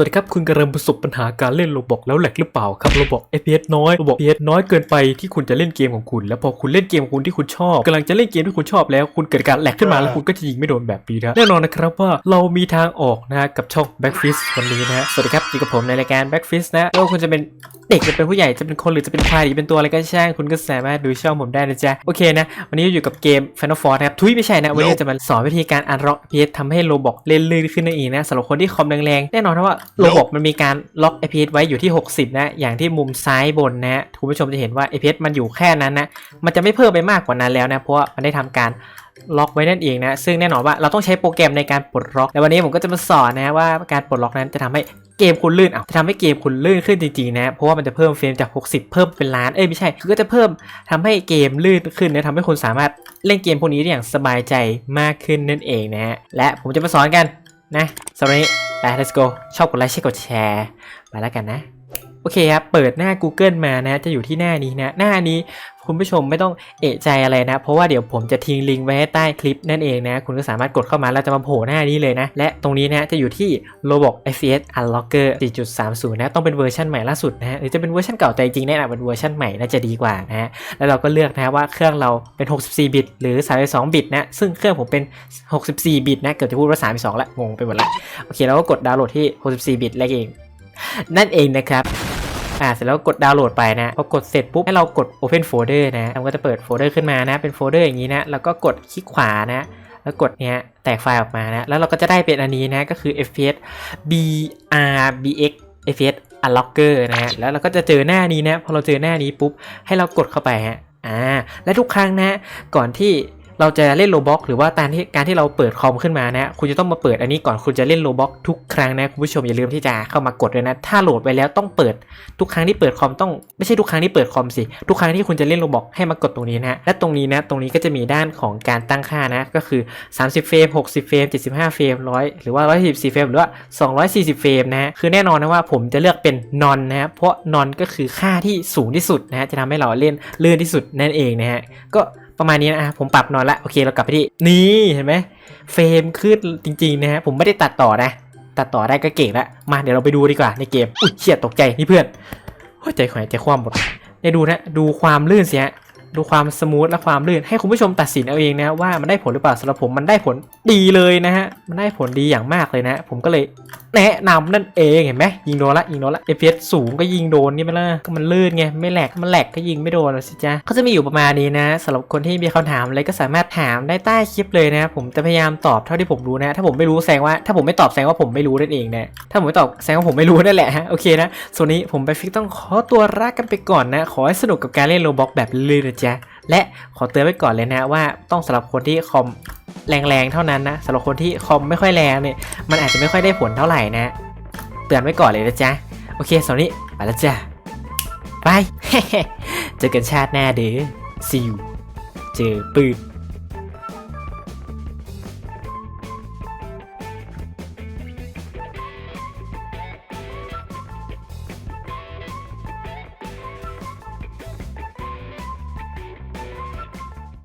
วัสดีครับ คุณกำลังประสบปัญหาการเล่นโรบอกแล้วแหลกหรือเปล่าครับโรบอก FPS น้อยโรบอก FPS น้อยเกินไปที่คุณจะเล่นเกมของคุณ แล้วพอคุณเล่นเกมของคุณที่คุณชอบกำลังจะเล่นเกมที่คุณชอบแล้วคุณเกิดการแหลกขึ้นมาแล้วคุณก็จะยิงไม่โดนแบบนี้นะแน่นอนนะครับว่าเรามีทางออกนะกับช่อง Backfist วันนี้นะฮะสวัสดีครับอยู่กับผมในรายการ Backfist นะไม่ว่าคุณจะเป็น เด็กหรือเป็นผู้ใหญ่จะเป็นคนหรือจะเป็นควายหรือเป็นตัวอะไรก็ช่างคุณก็สามารถดูช่องผมได้นะจ๊ะ โอเคนะ วันนี้อยู่กับเกม Final Force นะครับ ทุยไม่ใช่นะ วันนี้จะมาสอนวิธีการอันล็อก FPS ทำให้โรบอกเล่นลื่นขึ้นนั่นเองนะสำหรับคนที่คอมแรงๆ แน่นอนนะว่าโรบอกมันมีการล็อก FPS ไว้อยู่ที่ 60 นะ อย่างที่มุมซ้ายบนนะคุณผู้ชมจะเห็นว่า FPS มันอยู่แค่นั้นนะ มันจะไม่เพิ่มไปมากกว่านั้นแล้วนะเพราะว่ามันได้ทำการ ล็อกไว้นั่นเองนะซึ่งแน่นอนว่าเราต้องใช้โปรแกรมในการปลดล็อกและวันนี้ผมก็จะมาสอนนะว่าการปลดล็อกนั้นจะทำให้เกมคุณลื่นอะจะทำให้เกมคุณลื่นขึ้นจริงๆนะเพราะว่ามันจะเพิ่มเฟรมจาก 60 เพิ่มเป็นล้านเอ้ยไม่ใช่คือก็จะเพิ่มทำให้เกมลื่นขึ้นนะทำให้คุณสามารถเล่นเกมพวกนี้ได้อย่างสบายใจมากขึ้นนั่นเองนะและผมจะมาสอนกันนะสำหรับนนี้ไป let's go ชอบกดไลค์ใช่กดแชร์ไปแล้วกันนะโอเคครับ เปิดหน้า Google มานะ จะอยู่ที่หน้านี้นะ หน้านี้คุณผู้ชมไม่ต้องเอะใจอะไรนะ เพราะว่าเดี๋ยวผมจะทิ้งลิงก์ไว้ให้ใต้คลิปนั่นเองนะ คุณก็สามารถกดเข้ามาแล้วจะมาโผล่หน้านี้เลยนะ และตรงนี้นะจะอยู่ที่ Roblox FPS Unlocker 4.30 นะ ต้องเป็นเวอร์ชันใหม่ล่าสุดนะหรือจะเป็นเวอร์ชันเก่าแต่จริงๆแน่นอนเป็นเวอร์ชันใหม่น่าจะดีกว่านะแล้วเราก็เลือกนะว่าเครื่องเราเป็น 64 บิต หรือ 32 บิตนะซึ่งเครื่องผมเป็น 64 บิตนะเกือบจะพูดว่า32ละงงไปหมดละโอเคเราก็กดดาวน์โหลดที่ 64 บิตแล้วเองนั่นเองนะครับ อ่าเสร็จแล้วกดดาวน์โหลดไปนะพอกดเสร็จปุ๊บให้เรากด Open Folder นะมันก็จะเปิดโฟลเดอร์ขึ้นมานะเป็นโฟลเดอร์อย่างนี้นะแล้วก็กดคลิกขวานะแล้วกดเนี้ยแตกไฟล์ออกมานะแล้วเราก็จะได้เป็นอันนี้นะก็คือ FPS BRBX FPS Unlocker นะฮะแล้วเราก็จะเจอหน้านี้นะพอเราเจอหน้านี้ปุ๊บให้เรากดเข้าไปฮะอ่าและทุกครั้งนะก่อนที่ เราจะเล่นโลบ็อกหรือว่าการที่การที่เราเปิดคอมขึ้นมานะคุณจะต้องมาเปิดอันนี้ก่อนคุณจะเล่นโลบ็อกทุกครั้งนะคุณผู้ชมอย่าลืมที่จะเข้ามากดเลยนะ ถ้าโหลดไปแล้วต้องเปิดทุกครั้งที่เปิดคอมต้องไม่ใช่ทุกครั้งที่เปิดคอมสิทุกครั้งที่คุณจะเล่นโลบ็อกให้มากดตรงนี้นะและตรงนี้นะตรงนี้ก็จะมีด้านของการตั้งค่านะก็คือ 30เฟรม60เฟรม75เฟรม100 หรือว่า144เฟรมหรือว่า240เฟรมนะคือแน่นอนนะว่าผมจะเลือกเป็นนอนนะเพราะนอนก็คือค่าที่สูงที่สุดนะจะทำให้เราเล่นลื่นที่สุดนั่นเองนะฮะก็ ประมาณนี้นะผมปรับนอนละโอเคเรากลับไปที่นี่เห็นไหมเฟรมขึ้นจริงๆนะฮะผมไม่ได้ตัดต่อนะ ตัดต่อได้ก็เก่งละมาเดี๋ยวเราไปดูดีกว่าในเกมอุ้ยเฉียดตกใจนี่เพื่อนหัวใจหายใจคว่ำหมดเนี่ยดูนะดูความลื่นสิฮะ ดูความสมูทและความลื่น ให้คุณผู้ชมตัดสินเอาเองนะว่ามันได้ผลหรือเปล่าสำหรับผมมันได้ผลดีเลยนะฮะมันได้ผลดีอย่างมากเลยนะ ผมก็เลยแนะนำนั่นเองเห็นไหมยิงโดนละยิงโดนละ FPS สูงก็ยิงโดนนี่ไหมล่ะก็มันลื่นไงไม่แหลกมันแหลกก็ยิงไม่โดนหรอกสิจ๊ะก็จะมีอยู่ประมาณนี้นะสำหรับคนที่มีคำถามอะไรก็สามารถถามได้ใต้คลิปเลยนะผมจะพยายามตอบเท่าที่ผมรู้นะ ถ้าผมไม่รู้แสดงว่าถ้าผมไม่ตอบแสดงว่าผมไม่รู้นั่นเองนะถ้าผมไม่ตอบแสดงว่าผมไม่รู้นั่นแหละฮะโอเคนะส่วนนี้ผมไปฟิกต้องขอตัวรักกันไปก่อนนะ ขอให้สนุกกับการเล่นโรบอกแบบลื่นนะจ๊ะ และขอเตือนไว้ก่อนเลยนะว่าต้องสำหรับคนที่คอมแรงๆเท่านั้นนะสำหรับคนที่คอมไม่ค่อยแรงเนี่ยมันอาจจะไม่ค่อยได้ผลเท่าไหร่นะเตือนไว้ก่อนเลยนะจ๊ะโอเคสำหรับนี้ไปแล้วจ้ะไปเจอกันชาติหน้าเด้อซิวเจอปืน